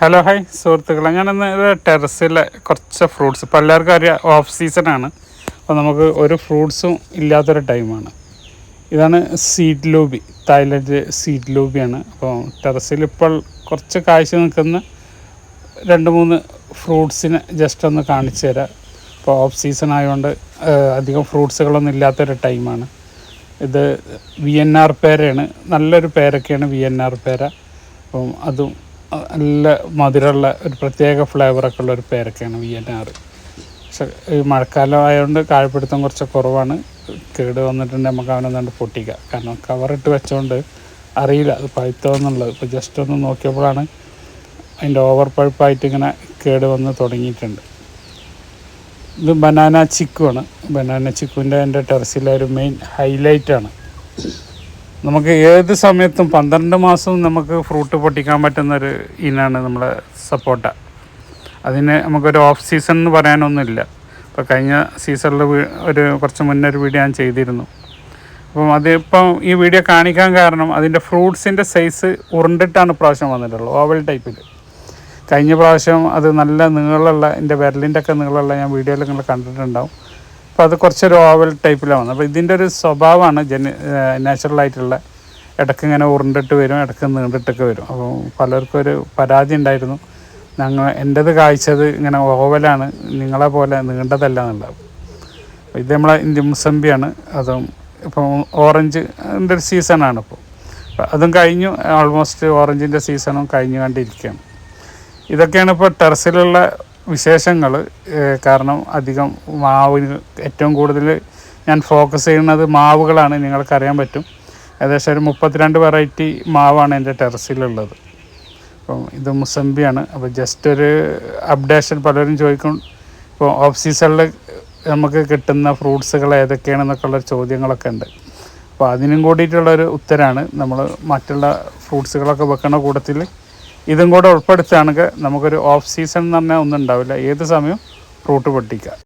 Hello hi സുഹൃത്തുക്കളെ. ഞാനിന്ന് ടെറസിലെ കുറച്ച് ഫ്രൂട്ട്സ്. ഇപ്പോൾ എല്ലാവർക്കും അറിയാം ഓഫ് സീസണാണ് അപ്പോൾ നമുക്ക് ഒരു ഫ്രൂട്ട്സും ഇല്ലാത്തൊരു ടൈമാണ് ഇതാണ് സീഡ് ലൂബി തായ്ലൻഡ് സീഡ് ലൂബിയാണ് അപ്പോൾ ടെറസിൽ ഇപ്പോൾ കുറച്ച് കാഴ്ച നിൽക്കുന്ന രണ്ട് മൂന്ന് ഫ്രൂട്ട്സിനെ ജസ്റ്റ് ഒന്ന് കാണിച്ചു തരാം. ഇപ്പോൾ ഓഫ് സീസൺ ആയതുകൊണ്ട് അധികം ഫ്രൂട്ട്സുകളൊന്നും ഇല്ലാത്തൊരു ടൈമാണ് ഇത് വി എൻ ആർ പേരയാണ്. നല്ലൊരു പേരൊക്കെയാണ് വി എൻ ആർ പേര. അപ്പം അതും നല്ല മധുരമുള്ള ഒരു പ്രത്യേക ഫ്ലേവറൊക്കെ ഉള്ള ഒരു പേരൊക്കെയാണ് വി എൻ ആർ പക്ഷെ ഈ മഴക്കാലം ആയതുകൊണ്ട് കാഴ്പിടുത്തം കുറച്ച് കുറവാണ്. കേട് വന്നിട്ടുണ്ടെങ്കിൽ നമുക്ക് അവനൊന്നുകൊണ്ട് പൊട്ടിക്കുക കാരണം കവറിട്ട് വെച്ചോണ്ട് അറിയില്ല അത് പഴുത്തോ എന്നുള്ളത്. ഇപ്പോൾ ജസ്റ്റ് ഒന്ന് നോക്കിയപ്പോഴാണ് അതിന്റെ ഓവർ പഴുപ്പായിട്ട് ഇങ്ങനെ കേട് വന്ന് തുടങ്ങിയിട്ടുണ്ട്. ഇത് ബനാന ചിക്കുവാണ്. ബനാന ചിക്കുവിന്റെ എന്റെ ടെറസിലെ ഒരു മെയിൻ ഹൈലൈറ്റാണ് നമുക്ക് ഏത് സമയത്തും പന്ത്രണ്ട് മാസവും നമുക്ക് ഫ്രൂട്ട് പൊട്ടിക്കാൻ പറ്റുന്നൊരു ഇനാണ് നമ്മുടെ സപ്പോട്ട. അതിന് നമുക്കൊരു ഓഫ് സീസൺ എന്ന് പറയാനൊന്നുമില്ല. ഇപ്പോൾ കഴിഞ്ഞ സീസണിൽ ഒരു കുറച്ച് മുന്നേ ഒരു വീഡിയോ ഞാൻ ചെയ്തിരുന്നു. അപ്പം അതിപ്പം ഈ വീഡിയോ കാണിക്കാൻ കാരണം അതിന്റെ ഫ്രൂട്ട്സിന്റെ സൈസ് ഉരുണ്ടിട്ടാണ് പ്രാവശ്യം വന്നിട്ടുള്ളത് ഓവൽ ടൈപ്പിൽ കഴിഞ്ഞ പ്രാവശ്യം അത് നല്ല നീളമുള്ള എന്റെ വിരലിന്റെ ഒക്കെ നീളമുള്ള ഞാൻ വീഡിയോയിൽ നിങ്ങൾ കണ്ടിട്ടുണ്ടാവും. അപ്പോൾ അത് കുറച്ചൊരു ഓവൽ ടൈപ്പിലാണ് അപ്പോൾ ഇതിന്റെ ഒരു സ്വഭാവമാണ് ജന നാച്ചുറലായിട്ടുള്ള ഇടയ്ക്ക് ഇങ്ങനെ ഉരുണ്ടിട്ട് വരും ഇടയ്ക്ക് നീണ്ടിട്ടൊക്കെ വരും. അപ്പോൾ പലർക്കും ഒരു പരാതി ഉണ്ടായിരുന്നു. ഞങ്ങൾ എന്റെത് കാഴ്ചത് ഇങ്ങനെ ഓവലാണ് നിങ്ങളെ പോലെ നീണ്ടതല്ല എന്നുണ്ടാവും ഇത് നമ്മളെ ഇന്ത്യ മുസമ്പിയാണ് അതും ഇപ്പം ഓറഞ്ച് ഒരു സീസണാണ് ഇപ്പോൾ അതും കഴിഞ്ഞു ഓൾമോസ്റ്റ് ഓറഞ്ചിന്റെ സീസണും കഴിഞ്ഞു കണ്ടിരിക്കുകയാണ് ഇതൊക്കെയാണ് ഇപ്പോൾ ടെറസിലുള്ള വിശേഷങ്ങൾ കാരണം അധികം മാവിന് ഏറ്റവും കൂടുതൽ ഞാൻ ഫോക്കസ് ചെയ്യുന്നത് മാവുകളാണ് നിങ്ങൾക്കറിയാൻ പറ്റും. ഏകദേശം ഒരു മുപ്പത്തിരണ്ട് വെറൈറ്റി മാവാണ് എന്റെ ടെറസിലുള്ളത്. അപ്പം ഇത് മുസംബിയാണ്. അപ്പോൾ ജസ്റ്റ് ഒരു അപ്ഡേഷൻ പലരും ചോദിക്കും ഇപ്പോൾ ഓഫ് സീസണിൽ നമുക്ക് കിട്ടുന്ന ഫ്രൂട്ട്സുകൾ ഏതൊക്കെയാണെന്നൊക്കെയുള്ള ചോദ്യങ്ങളൊക്കെ ഉണ്ട്. അപ്പോൾ അതിനും കൂടിയിട്ടുള്ളൊരു ഉത്തരമാണ് നമ്മൾ മറ്റുള്ള ഫ്രൂട്ട്സുകളൊക്കെ വെക്കുന്ന കൂട്ടത്തിൽ ഇതും കൂടെ ഉൾപ്പെടുത്തുകയാണെങ്കിൽ നമുക്കൊരു ഓഫ് സീസൺ എന്ന് പറഞ്ഞാൽ ഒന്നും ഉണ്ടാവില്ല. ഏത് സമയവും ഫ്രൂട്ട് പൊട്ടിക്കുക.